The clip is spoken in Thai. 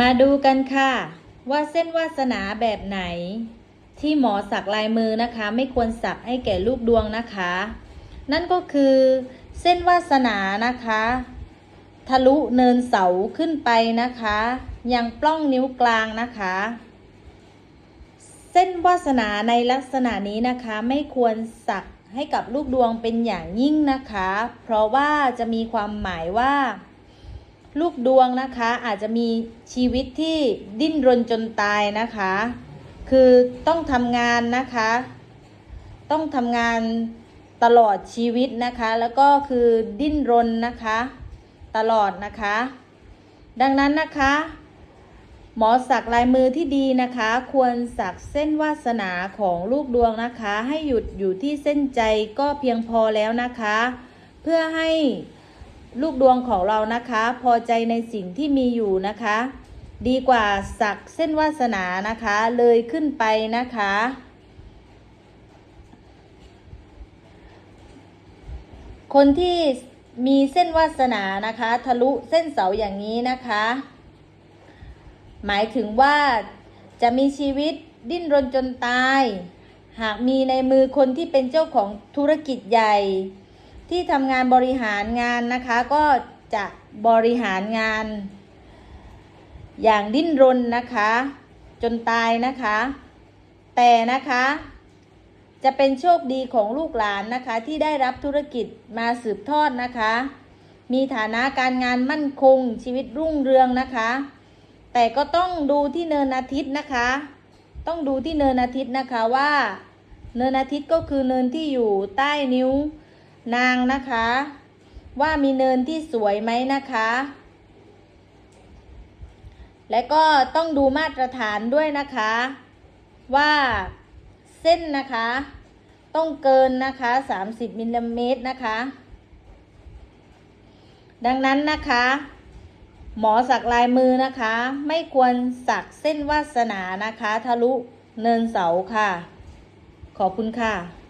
มาดูกันค่ะ ว่าเส้นวาสนาแบบไหน ที่หมอสักลายมือนะคะ ไม่ควรสักให้แก่ลูกดวงนะคะ นั่นก็คือเส้นวาสนานะคะ ทะลุเนินเสาขึ้นไปนะคะ ยังปล้องนิ้วกลางนะคะ เส้นวาสนาในลักษณะนี้นะคะไม่ควรสักให้กับลูกดวงเป็นอย่างยิ่งนะคะ เพราะว่าจะมีความหมายว่า ลูกดวงนะคะอาจจะมีชีวิตที่ดิ้นรนจนตายนะคะ คือต้องทำงานนะคะ ต้องทำงานตลอดชีวิตนะคะ แล้วก็คือดิ้นรนนะคะ ตลอดนะคะ ดังนั้นนะคะ หมอสักลายมือที่ดีนะคะ ควรสักเส้นวาสนาของลูกดวงนะคะ ให้หยุดอยู่ที่เส้นใจก็เพียงพอแล้วนะคะ เพื่อให้ ลูกดวงของเรานะคะ พอใจในสิ่งที่มีอยู่นะคะ ดีกว่าสักเส้นวาสนานะคะ เลยขึ้นไปนะคะ คนที่มีเส้นวาสนานะคะ ทะลุเส้นเสาอย่างนี้นะคะ หมายถึงว่าจะมีชีวิตดิ้นรนจนตาย หากมีในมือคนที่เป็นเจ้าของธุรกิจใหญ่ ที่ทำงานบริหารงานนะคะก็จะบริหารงาน อย่างดิ้นรนนะคะ จนตายนะคะ แต่นะคะจะเป็นโชคดีของลูกหลานนะคะที่ได้รับธุรกิจมาสืบทอดนะคะ มีฐานะการงานมั่นคงชีวิตรุ่งเรืองนะคะ แต่ก็ต้องดูที่เนินอาทิตย์นะคะ ต้องดูที่เนินอาทิตย์นะคะว่า เนินอาทิตย์ก็คือเนินที่อยู่ใต้นิ้ว นางนะคะ ว่ามีเนินที่สวยไหมนะคะ และก็ต้องดูมาตรฐานด้วยนะคะ ว่าเส้นนะคะ ต้องเกินนะคะ 30มิลลิเมตรนะคะ ดังนั้นนะคะหมอสักลายมือนะคะ ไม่ควรสักเส้นวาสนานะคะ ทะลุเนินเสาค่ะ ขอบคุณค่ะ